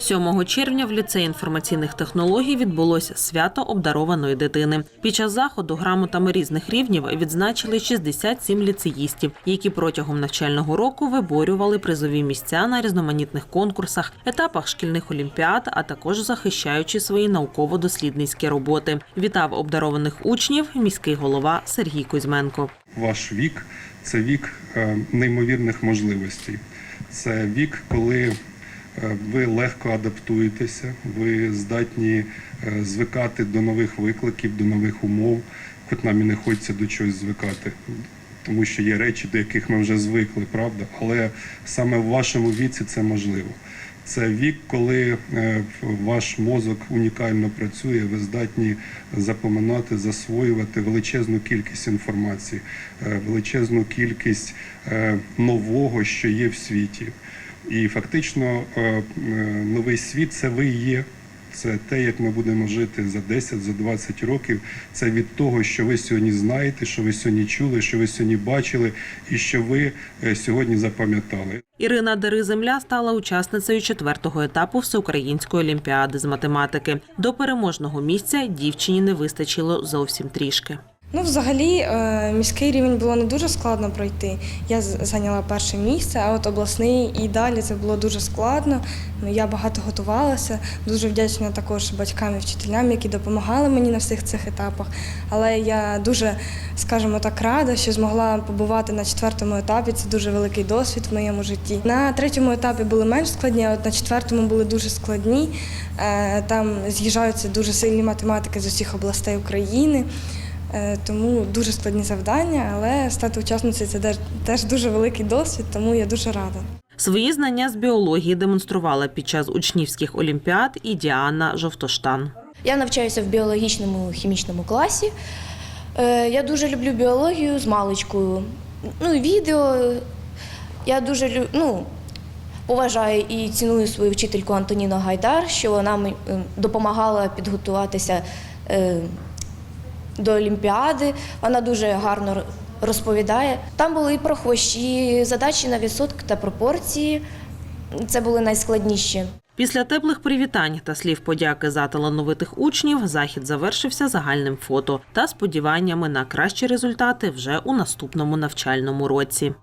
7 червня в ліцеї інформаційних технологій відбулося свято обдарованої дитини. Під час заходу грамотами різних рівнів відзначили 67 ліцеїстів, які протягом навчального року виборювали призові місця на різноманітних конкурсах, етапах шкільних олімпіад, а також захищаючи свої науково-дослідницькі роботи. Вітав обдарованих учнів міський голова Сергій Кузьменко. Ваш вік це вік е, неймовірних можливостей. Це вік, коли ви легко адаптуєтеся, ви здатні е, звикати до нових викликів, до нових умов, хоч нам і не хочеться до чогось звикати. Тому що є речі, до яких ми вже звикли, правда? Але саме в вашому віці це можливо. Це вік, коли е, ваш мозок унікально працює, ви здатні запоминати, засвоювати величезну кількість інформації, е, величезну кількість е, нового, що є в світі. І фактично е, е, новий світ це ви є. Це те, як ми будемо жити за 10, за 20 років. Це від того, що ви сьогодні знаєте, що ви сьогодні чули, що ви сьогодні бачили, і що ви е, сьогодні запам'ятали. Ірина Дери-Земля стала учасницею четвертого етапу всеукраїнської олімпіади з математики. До переможного місця дівчині не вистачило зовсім трішки. Ну, взагалі, е, міський рівень було не дуже складно пройти. Я зайняла перше місце, а от обласний і далі це було дуже складно. Ну, Я багато готувалася. Дуже вдячна також батькам і вчителям, які допомагали мені на всіх цих етапах. Але я дуже, скажімо так, рада, що змогла побувати на четвертому етапі. Це дуже великий досвід в моєму житті. На третьому етапі були менш складні, а от на четвертому були дуже складні. Е, Там з'їжджаються дуже сильні математики з усіх областей України. Е, Тому дуже складні завдання, але стати учасницею це теж- теж дуже великий досвід, тому я дуже рада. Свої знання з біології демонструвала під час учнівських олімпіад і Діана Жовтоштан. Я навчаюся в біологічному хімічному класі. Е, Я дуже люблю біологію з маличкою. Ну, відео. Я дуже ну, поважаю і ціную свою вчительку Антоніну Гайдар, що вона е, допомагала підготуватися е, до Олімпіади. Вона дуже гарно розповідає. Там були і про хвощі, задачі на відсотки та пропорції. Це були найскладніші. Після теплих привітань та слів подяки за талановитих учнів захід завершився загальним фото та сподіваннями на кращі результати вже у наступному навчальному році.